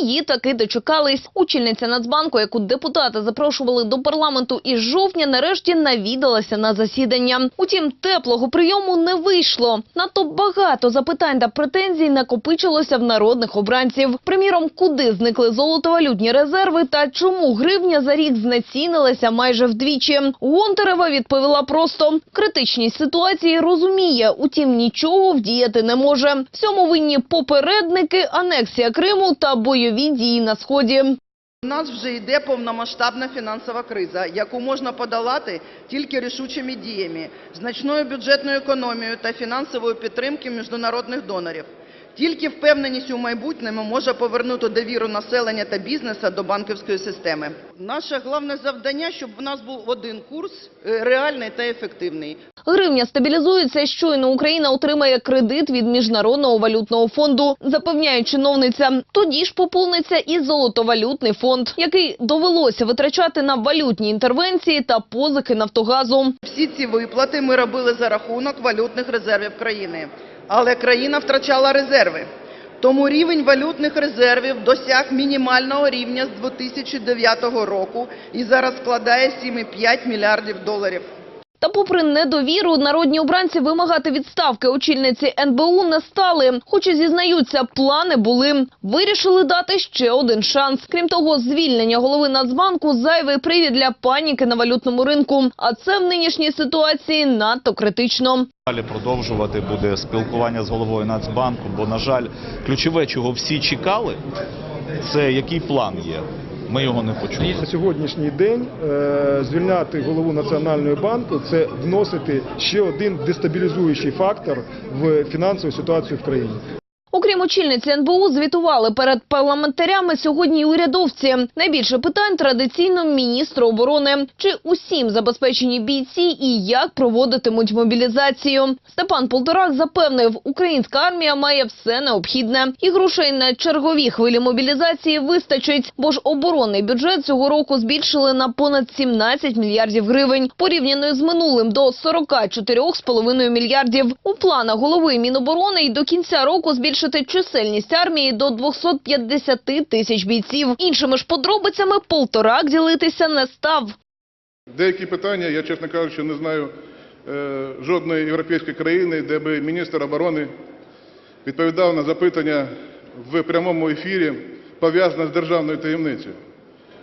Її таки дочекались. Очільниця Нацбанку, яку депутати запрошували до парламенту із жовтня, нарешті навідалася на засідання. Утім, теплого прийому не вийшло. Надто багато запитань та претензій накопичилося в народних обранців. Приміром, куди зникли золотовалютні резерви та чому гривня за рік знецінилася майже вдвічі. Гонтарева відповіла просто – критичність ситуації розуміє, утім нічого вдіяти не може. Всьому винні попередники, анексія Криму та бойові дії на Сході. У нас вже йде повномасштабна фінансова криза, яку можна подолати тільки рішучими діями, значною бюджетною економією та фінансовою підтримкою міжнародних донорів. Тільки впевненість у майбутньому може повернути довіру населення та бізнесу до банківської системи. Наше головне завдання, щоб у нас був один курс, е, реальний та ефективний. Гривня стабілізується, щойно Україна отримає кредит від Міжнародного валютного фонду, запевняє чиновниця. Тоді ж поповниться і золотовалютний фонд, який довелося витрачати на валютні інтервенції та позики Нафтогазу. Всі ці виплати ми робили за рахунок валютних резервів країни. Але країна втрачала резерви. Тому рівень валютних резервів досяг мінімального рівня з 2009 року і зараз складає 7,5 мільярдів доларів. Та попри недовіру, народні обранці вимагати відставки очільниці НБУ не стали. Хоч і зізнаються, плани були. Вирішили дати ще один шанс. Крім того, звільнення голови Нацбанку – зайвий привід для паніки на валютному ринку. А це в нинішній ситуації надто критично. Далі продовжувати буде спілкування з головою Нацбанку, бо, на жаль, ключове, чого всі чекали, це який план є. Ми його не почули. На сьогоднішній день е, звільняти голову Національного банку це вносити ще один дестабілізуючий фактор в фінансову ситуацію в країні. Окрім очільниці НБУ, звітували перед парламентарями сьогодні й урядовці. Найбільше питань традиційно міністру оборони. Чи усім забезпечені бійці і як проводитимуть мобілізацію? Степан Полторак запевнив, українська армія має все необхідне. І грошей на чергові хвилі мобілізації вистачить, бо ж оборонний бюджет цього року збільшили на понад 17 мільярдів гривень. Порівняно з минулим до 44,5 мільярдів. У планах голови Міноборони й до кінця року збільшити чисельність армії до 250 тисяч бійців. Іншими ж подробицями Полторак ділитися не став. Деякі питання, я, чесно кажучи, не знаю е, жодної європейської країни, де би міністр оборони відповідав на запитання в прямому ефірі, пов'язане з державною таємницею.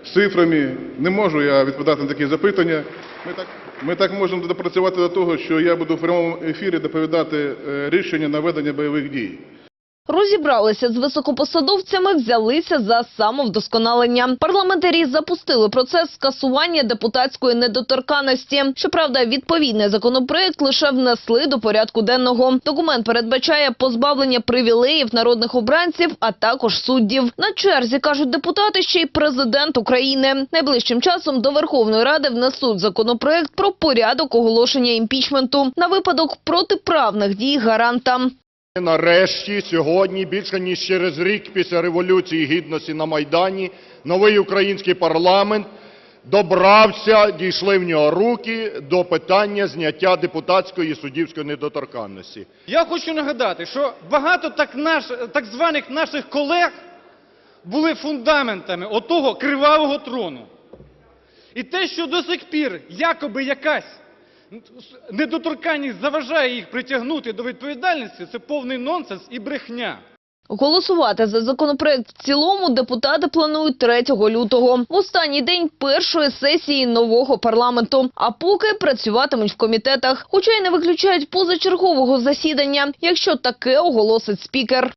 З цифрами не можу я відповідати на такі запитання. Ми так, ми так можемо допрацювати до того, що я буду в прямому ефірі доповідати е, рішення на ведення бойових дій. Розібралися з високопосадовцями, взялися за самовдосконалення. Парламентарі запустили процес скасування депутатської недоторканності. Щоправда, відповідний законопроект лише внесли до порядку денного. Документ передбачає позбавлення привілеїв народних обранців, а також суддів. На черзі кажуть депутати, ще й президент України. Найближчим часом до Верховної Ради внесуть законопроект про порядок оголошення імпічменту на випадок протиправних дій гаранта. Нарешті, сьогодні, більше ніж через рік після Революції Гідності на Майдані, новий український парламент добрався, дійшли в нього руки до питання зняття депутатської і суддівської недоторканності. Я хочу нагадати, що багато так, наш, так званих наших колег були фундаментами отого кривавого трону. І те, що до сих пір якоби якась недоторканність заважає їх притягнути до відповідальності, це повний нонсенс і брехня. Голосувати за законопроект в цілому депутати планують 3 лютого, в останній день першої сесії нового парламенту. А поки працюватимуть в комітетах, хоча й не виключають позачергового засідання, якщо таке оголосить спікер.